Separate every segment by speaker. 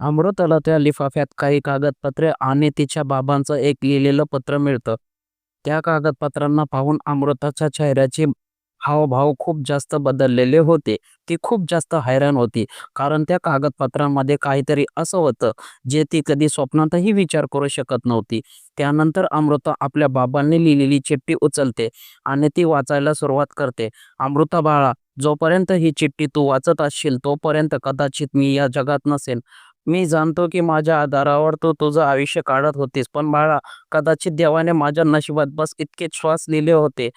Speaker 1: अमृताला त्या लिफाफ्यात काही कागदपत्रे आणि तिच्या बाबांचं एक लिहिलेलं पत्र मिळतं. त्या कागदपत्रांना पाहून अमृताच्या चेहऱ्याचे हावभाव खूप जास्त बदललेले होते. ती खूप जास्त हैराण होती. कारण त्या कागदपत्रांमध्ये काहीतरी असं होतं, जे ती कधी स्वप्नातही विचार करू शकत नव्हती. त्यानंतर अमृता आपल्या बाबांनी लिहिलेली चिठ्ठी उचलते आणि ती वाचायला सुरुवात करते. "अमृता बाळा, जोपर्यंत ही चिठ्ठी तू वाचत असशील तोपर्यंत कदाचित मी या जगात नसेन. मी जाणतो की माझ्या आधारावर तू तुझं आयुष्य काढत होतीस. पण बाळा, कदाचित देवाने माझ्या नशिबात बस इतकेच श्वास लिहिले होते.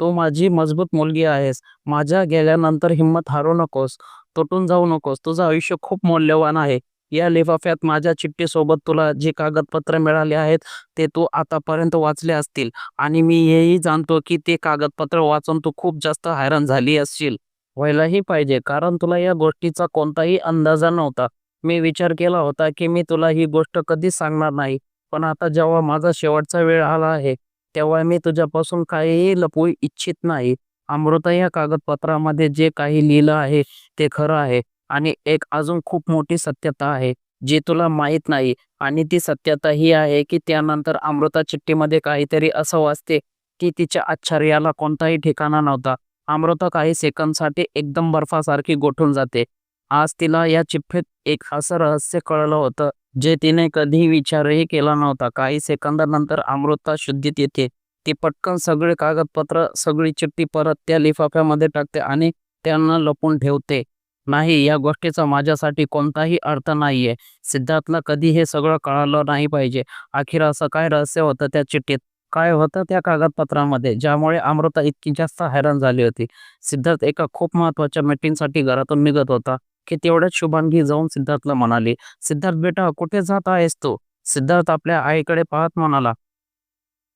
Speaker 1: तू माझी मजबूत मुलगी आहेस. माझ्या गेल्यानंतर हिंमत हारू नकोस. तुटून जाऊ नकोस. तुझं आयुष्य खूप मौल्यवान आहे. या लिफाफ्यात माझ्या चिठ्ठीसोबत तुला जी कागदपत्र मिळाली आहेत, ते तू आतापर्यंत वाचले असतील आणि मी हेही जाणतो की ते कागदपत्र वाचून तू खूप जास्त हैराण झाली असशील. व्हायलाही पाहिजे, कारण तुला या गोष्टीचा कोणताही अंदाजा नव्हता. मी विचार केला होता की मी तुला ही गोष्ट कधीच सांगणार नाही. पण आता जेव्हा माझा शेवटचा वेळ आला आहे, तेव्हा मी तुझ्यापासून काहीही लपवू इच्छित नाही. अमृता, या कागदपत्रामध्ये जे काही लिहिलं आहे ते खरं आहे आणि एक अजून खूप मोठी सत्यता आहे, जी तुला माहीत नाही आणि ती सत्यता ही आहे की त्यानंतर अमृता चिठ्ठीमध्ये काहीतरी असं वाचते की तिच्या आश्चर्याला कोणताही ठिकाणा नव्हता. अमृता काही सेकंदसाठी एकदम बर्फासारखी गोठून जाते. आज तिला या चिठ्ठीत एक असं रहस्य कळलं होतं, जे तिने कधी विचारही केला नव्हता. काही सेकंदानंतर अमृता शुद्धीत येते. ती पटकन सगळे कागदपत्र, सगळी चिठ्ठी परत त्या लिफाफ्यामध्ये टाकते आणि त्यांना लपून ठेवते. नाही, या गोष्टीचा माझ्यासाठी कोणताही अर्थ नाहीये. सिद्धार्थला कधी हे सगळं कळालं नाही पाहिजे. अखेर असं काय रहस्य होतं त्या चिठ्ठीत? काय होतं त्या कागदपत्रामध्ये ज्यामुळे अमृता इतकी जास्त हैराण झाली होती? सिद्धार्थ एका खूप महत्त्वाच्या मीटिंगसाठी घरातून निघत होता की तेवढ्यात शुभांगी जाऊन सिद्धार्थला म्हणाली, "सिद्धार्थ बेटा, कुठे जात आहेस तू?" सिद्धार्थ आपल्या आईकडे पाहत म्हणाला,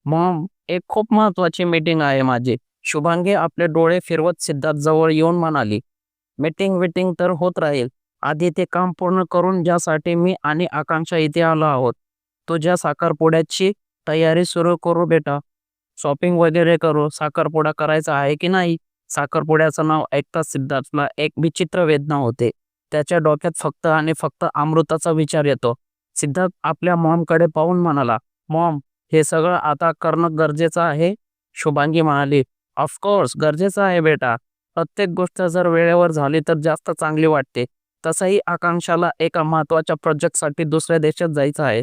Speaker 1: "मॉम, एक खूप महत्वाची मीटिंग आहे माझी." शुभांगी आपले डोळे फिरवत सिद्धार्थ जवळ येऊन म्हणाली, "मीटिंग विटिंग तर होत राहील. आधी ते काम पूर्ण करून ज्यासाठी मी आणि आकांक्षा इथे आलो आहोत. तुझ्या साखरपुड्याची तयारी सुरू करू बेटा. शॉपिंग वगैरे करू. साखरपुडा करायचा आहे की नाही?" साखरपुड्याचं नाव ऐकताच सिद्धार्थला एक विचित्र वेदना होते. त्याच्या डोक्यात फक्त आणि फक्त अमृताचा विचार येतो. सिद्धार्थ आपल्या मॉमकडे पाहून म्हणाला, "मॉम, हे सगळं आता करणं गरजेचं आहे?" शुभांगी म्हणाली, "ऑफकोर्स, गरजेचं आहे बेटा. प्रत्येक गोष्ट जर वेळेवर झाली तर जास्त चांगली वाटते. तसंही आकांक्षाला एका महत्त्वाच्या प्रोजेक्टसाठी दुसऱ्या देशात जायचं आहे.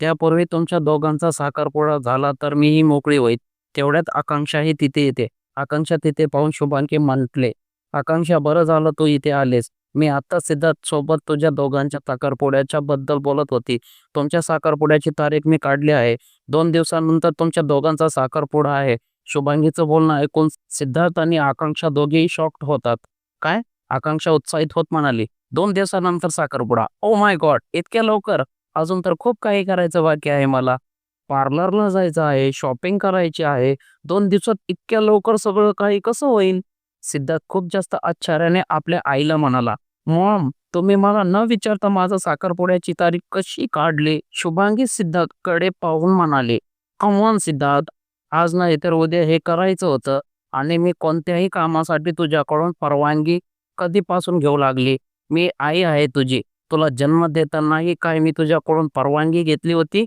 Speaker 1: त्यापूर्वी तुमच्या दोघांचा साखरपुडा झाला तर मीही मोकळी होईल तेवढ्यात आकांक्षाही तिथे येते. आकांक्षा तिथे पाहून शुभांगी म्हटले, "आकांक्षा, बरं झालं तू इथे आलेस मी आता सिद्धार्थ सोबत तुझ्या दोघांच्या साखरपुड्याच्या बद्दल बोलत होती. तुमच्या साखरपुड्याची तारीख मी काढली आहे. दोन दिवसानंतर तुमच्या दोघांचा साखरपुडा आहे." शुभांगीचं बोलणं ऐकून सिद्धार्थ आणि आकांक्षा दोघेही शॉक्ड होतात. "काय?" आकांक्षा उत्साहित होत म्हणाली, "दोन दिवसानंतर साखरपुडा? ओ माय गॉड, इतक्या लवकर? अजून तर खूप काही करायचं बाकी आहे मला. पार्लरला जायचं आहे, शॉपिंग करायची आहे. दोन दिवसात इतक्या लवकर सगळं काही कसं होईल?" सिद्धार्थ खूप जास्त आश्चर्याने आपल्या आईला म्हणाला, "मॉम, तुम्ही मला न विचारता माझं साखरपुड्याची तारीख कशी काढली?" शुभांगी सिद्धार्थकडे पाहून म्हणाले कमवान सिद्धार्थ, आज नाही तर उद्या हे करायचं होतं आणि मी कोणत्याही कामासाठी तुझ्याकडून परवानगी कधीपासून घेऊ लागली? मी आई आहे तुझी. तुला जन्म देतानाही काय मी तुझ्याकडून परवानगी घेतली होती?"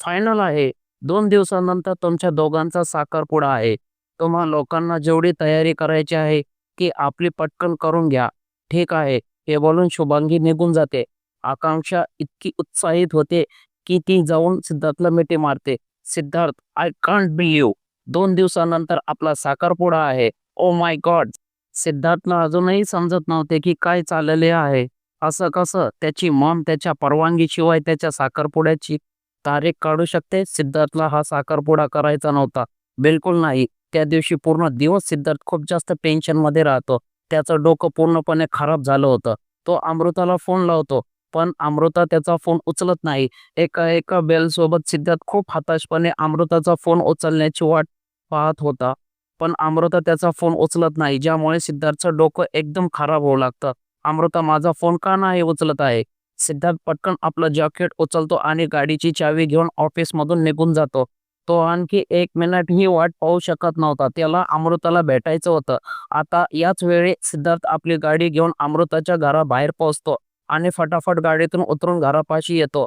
Speaker 1: फायनल आहे. दोन दिवसानंतर तुमच्या दोघांचा साखरपुडा आहे. तुम्हा लोकांना जेवढी तयारी करायची आहे की आपली पटकन करून घ्या. ठीक आहे. हे बोलून शुभांगी निघून जाते. आकांक्षा इतकी उत्साहित होते की ती जाऊन सिद्धार्थला मिठी मारते. सिद्धार्थ, आय कांट बिलीव्ह, दोन दिवसानंतर आपला साखरपुडा आहे. Oh my God. सिद्धार्थला अजूनही समजत नव्हते की काय चाललेले आहे. असं कसं? त्याची मॉम त्याच्या परवानगीशिवाय त्याच्या साखरपुड्याची तारीख काढू शकते? सिद्धार्थला हा साखरपुडा करायचा नव्हता. बिलकुल नाही. त्या दिवशी पूर्ण दिवस सिद्धार्थ खूप जास्त टेन्शनमध्ये राहतो. त्याचं डोकं पूर्णपणे खराब झालं होतं. तो अमृताला फोन लावतो, पण अमृता त्याचा फोन उचलत नाही. एका एका बेलसोबत सिद्धार्थ खूप हताशपणे अमृताचा फोन उचलण्याची वाट पाहत होता. पण अमृता त्याचा फोन उचलत नाही, ज्यामुळे सिद्धार्थचं डोकं एकदम खराब होऊ लागतं. "अमृता, माझा फोन का नाही उचलत आहे?" सिद्धार्थ पटकन आपलं जॅकेट उचलतो आणि गाडीची चावी घेऊन ऑफिसमधून निघून जातो. तो आणखी एक मिनिटही वाट पाहू शकत नव्हता. त्याला अमृताला भेटायचं होतं. आता याच वेळी सिद्धार्थ आपली गाडी घेऊन अमृताच्या घराबाहेर पोहोचतो. आणि फटाफट गाडीतून उतरून घरापाशी येतो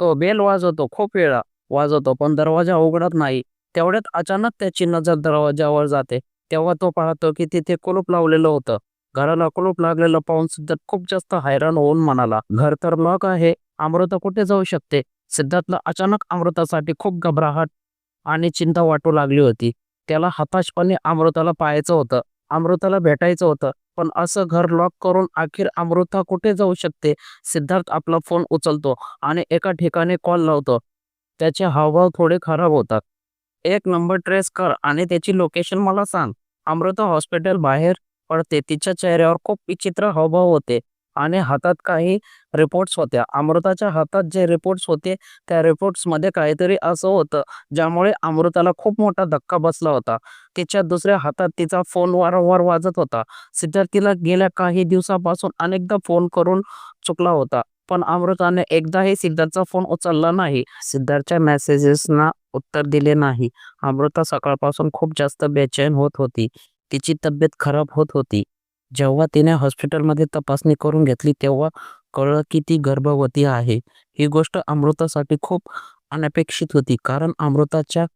Speaker 1: तो बेल वाजवतो खूप वेळा वाजवतो पण दरवाजा उघडत नाही तेवढ्यात अचानक त्याची नजर दरवाजावर जाते तेव्हा तो पाहतो की तिथे कुलूप लावलेलं होतं घराला कुलूप लागलेलं पाहून सिद्धार्थ खूप जास्त हैराण होऊन म्हणाला घर तर लॉक आहे अमृता कुठे जाऊ शकते सिद्धार्थला अचानक अमृतासाठी खूप घबराहट आणि चिंता वाटू लागली होती. त्याला हताशपणे अमृताला पाहायचं होतं. अमृताला भेटायचं होतं. पण असं घर लॉक करून अखेर अमृता कुठे जाऊ शकते? सिद्धार्थ आपला फोन उचलतो आणि एका ठिकाणी कॉल लावतो. त्याचे हावभाव थोडे खराब होतात. एक नंबर ट्रेस कर आणि त्याची लोकेशन मला सांग. अमृता हॉस्पिटल बाहेर पडते. तिच्या चेहऱ्यावर खूप विचित्र हावभाव होते. आणि हातात काही रिपोर्ट्स होत्या. अमृताच्या हातात जे रिपोर्ट्स होते त्या रिपोर्ट्समध्ये काहीतरी असं होतं ज्यामुळे अमृताला खूप मोठा धक्का बसला होता. तिच्या दुसऱ्या हातात तिचा फोन वारंवार वाजत होता. सिद्धार्थीला गेल्या काही दिवसापासून अनेकदा फोन करून चुकला होता पण अमृताने एकदाही सिद्धार्थचा फोन उचलला नाही. सिद्धार्थच्या मेसेजेसना उत्तर दिले नाही. अमृता सकाळपासून खूप जास्त बेचैन होत होती. तिची तब्येत खराब होत होती. जेव्हा तिने हॉस्पिटलमध्ये तपासणी करून घेतली तेव्हा कळलं की ती गर्भवती आहे. ही गोष्ट अमृतासाठी खूप अनपेक्षित होती कारण अमृताच्या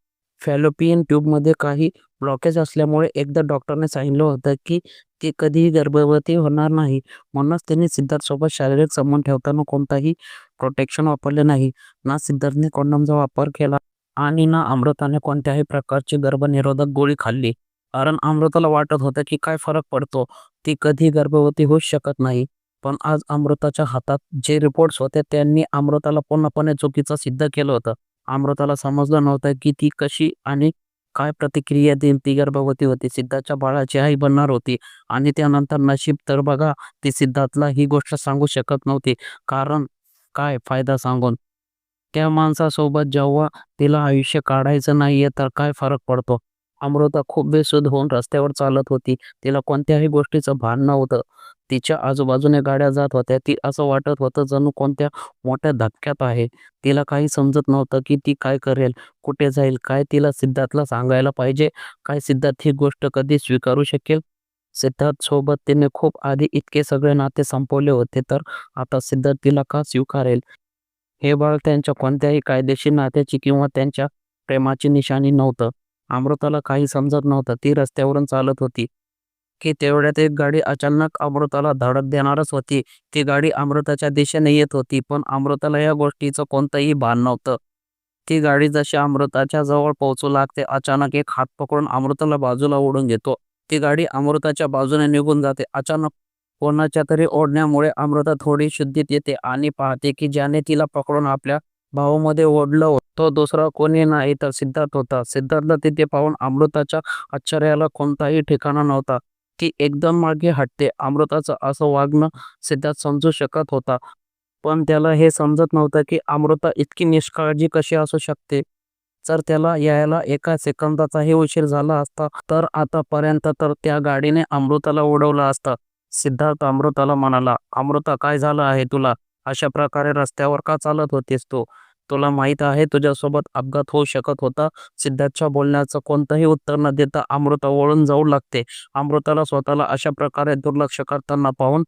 Speaker 1: फॅलोपियन ट्यूबमध्ये काही ब्लॉकेज असल्यामुळे एकदा डॉक्टरने सांगितलं होतं की ती कधीही गर्भवती होणार नाही. म्हणूनच त्यांनी सिद्धार्थसोबत शारीरिक संबंध ठेवताना कोणताही प्रोटेक्शन वापरले नाही. ना सिद्धार्थने कॉन्डमचा वापर केला आणि ना अमृताने कोणत्याही प्रकारची गर्भनिरोधक गोळी खाल्ली. कारण अमृताला वाटत होतं की काय फरक पडतो ती कधी गर्भवती होऊ शकत नाही. पण आज अमृताच्या हातात जे रिपोर्ट्स होते त्यांनी अमृताला पूर्णपणे चुकीचं सिद्ध केलं होतं. अमृताला समजलं नव्हतं की ती कशी आणि काय प्रतिक्रिया देईल. ती गर्भवती होती सिद्धाच्या बाळाची आई बनणार होती आणि त्यानंतर नशीब तर बघा ती सिद्धार्थला ही गोष्ट सांगू शकत नव्हती. कारण काय फायदा सांगून? त्या माणसासोबत जेव्हा तिला आयुष्य काढायचं नाहीये तर काय फरक पडतो? अमृता खूप बेशुद्ध होऊन रस्त्यावर चालत होती. तिला कोणत्याही गोष्टीचं भान नव्हतं. तिच्या आजूबाजूने गाड्या जात होत्या. ती असं वाटत होतं जणू कोणत्या मोठ्या धक्क्यात आहे. तिला काही समजत नव्हतं की ती काय करेल कुठे जाईल काय तिला सिद्धार्थला सांगायला पाहिजे काय सिद्धार्थ ही गोष्ट कधी स्वीकारू शकेल? सिद्धार्थ सोबत तिने खूप आधी इतके सगळे नाते संपवले होते तर आता सिद्धार्थ तिला का स्वीकारेल? हे बाळ त्यांच्या कोणत्याही कायदेशीर नात्याची किंवा त्यांच्या प्रेमाची निशाणी नव्हतं. अमृताला काही समजत नव्हतं. ती रस्त्यावरून चालत होती. की तेवढ्यात एक गाडी अचानक अमृताला धडक देणारच होती. ती गाडी अमृताच्या दिशेने येत होती पण अमृताला या गोष्टीचं कोणतंही भान नव्हतं. ती गाडी जशी अमृताच्या जवळ पोहोचू लागते अचानक एक हात पकडून अमृताला बाजूला ओढून घेतो. ती गाडी अमृताच्या बाजूने निघून जाते. अचानक कोणाच्या तरी ओढण्यामुळे अमृता थोडी शुद्धीत येते आणि पाहते की ज्याने तिला पकडून आपल्या भावामध्ये ओढलं होतं. तो दुसरा कोणी नाही तर सिद्धार्थ होता. सिद्धार्थला तिथे पाहून अमृताच्या आश्चर्याला कोणताही ठिकाणा नव्हता ती एकदम मागे हटते. अमृताचं असं वागणं सिद्धार्थ समजू शकत होता. पण त्याला हे समजत नव्हतं की अमृता इतकी निष्काळजी कशी असू शकते? जर त्याला यायला एका सेकंदाचाही उशीर झाला असता तर आतापर्यंत तर त्या गाडीने अमृताला उडवलं असतं. सिद्धार्थ अमृताला म्हणाला अमृता काय झालं आहे तुला? अशा प्रकारे रस्त्यावर का चालत होतीस तू? तुला माहीत आहे तुझ्यासोबत अपघात होऊ शकत होता. सिद्धार्थच्या बोलण्याचं कोणतंही उत्तर न देता अमृता वळून जाऊ लागते. अमृताला स्वतःला अशा प्रकारे दुर्लक्ष करताना पाहून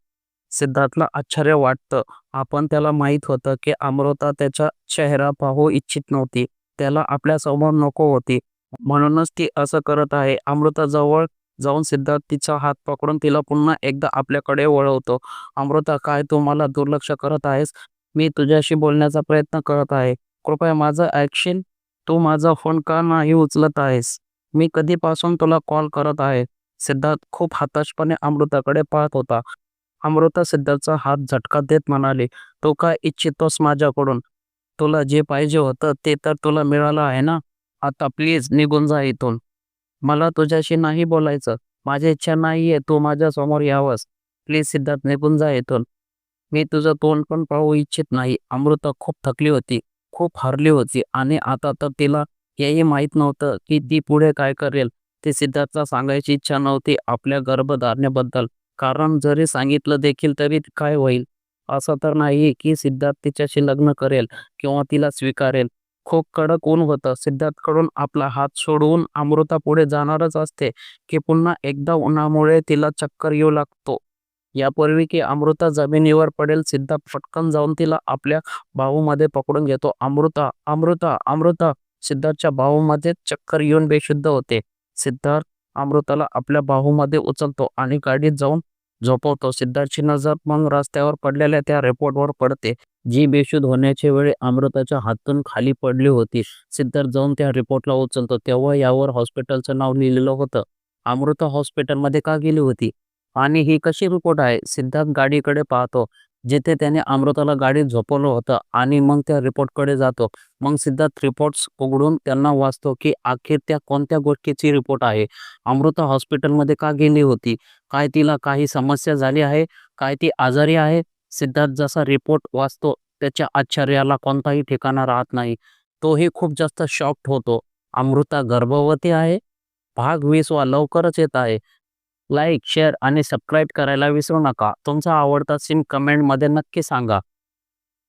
Speaker 1: सिद्धार्थला आश्चर्य वाटतं. आपण त्याला माहीत होतं की अमृता त्याचा चेहरा पाहू इच्छित नव्हती. त्याला आपल्यासमोर नको होती. म्हणूनच ती असं करत आहे. अमृता जवळ जाऊन सिद्धार्थ तिचा हात पकडून तिला पुन्हा एकदा आपल्याकडे वळवतो. अमृता काय तू मला दुर्लक्ष करत आहेस? मी तुझ्याशी बोलण्याचा प्रयत्न करत आहे. कृपया माझं ऐकशील. तू माझा फोन का नाही उचलत आहेस? मी कधीपासून तुला कॉल करत आहे? सिद्धार्थ खूप हताशपणे अमृताकडे पाहत होता. अमृता सिद्धार्थचा हात झटका देत म्हणाले तू काय इच्छितोस माझ्याकडून? तुला जे पाहिजे होतं ते तर तुला मिळालं आहे ना? आता प्लीज निघून जा इथून. मला तुझ्याशी नाही बोलायचं. माझी इच्छा नाहीये तू माझ्यासमोर यावंस. प्लीज सिद्धार्थ निघून जा इथून. मी तुझं तोंड पण पाहू इच्छित नाही. अमृता खूप थकली होती खूप हरली होती आणि आता तर तिला हेही माहीत नव्हतं की ती पुढे काय करेल. ते सिद्धार्थला सांगायची इच्छा नव्हती आपल्या गर्भधारणेबद्दल. कारण जरी सांगितलं देखील तरी काय होईल? असं तर नाही की सिद्धार्थ तिच्याशी लग्न करेल किंवा तिला स्वीकारेल. खूप कडक ऊन होतं. सिद्धार्थकडून आपला हात सोडवून अमृता पुढे जाणारच असते की पुन्हा एकदा उन्हामुळे तिला चक्कर येऊ लागतो. यापूर्वी की अमृता जमिनीवर पडेल सिद्धार्थ पटकन जाऊन तिला आपल्या बाहूमध्ये पकडून घेतो. अमृता अमृता अमृता! सिद्धार्थच्या बाहूमध्ये चक्कर येऊन बेशुद्ध होते. सिद्धार्थ अमृताला आपल्या बाहूमध्ये उचलतो आणि गाडीत जाऊन झोपवतो. सिद्धार्थची नजर मग रस्त्यावर पडलेल्या त्या रिपोर्टवर पडते. जी बेशुद्ध होण्याच्या वेळी अमृताच्या हातून खाली पडली होती. सिद्धार्थ जाऊन त्या रिपोर्टला उचलतो. तेव्हा यावर हॉस्पिटलचं नाव लिहिलेलं होतं. अमृता हॉस्पिटलमध्ये का गेली होती? आणि ही कशी रिपोर्ट आहे? सिद्धार्थ गाडीकडे पाहतो जिथे त्याने अमृताला गाडीत झोपवलं होतं आणि मग त्या रिपोर्टकडे जातो. मग सिद्धार्थ रिपोर्ट्स उघडून त्यांना वाचतो की अखेर त्या कोणत्या गोष्टीची रिपोर्ट आहे? अमृता हॉस्पिटलमध्ये का गेली होती? काय तिला काही समस्या झाली आहे? काय ती आजारी आहे? सिद्धार्थ जसा रिपोर्ट वाचतो त्याच्या आश्चर्याला कोणताही ठिकाणा राहत नाही. तोही खूप जास्त शॉक्ट होतो. अमृता गर्भवती आहे? भाग वीस वा लवकरच येत आहे. लाईक शेअर आणि सबस्क्राईब करायला विसरू नका. तुमचा आवडता सीन कमेंटमध्ये नक्की सांगा.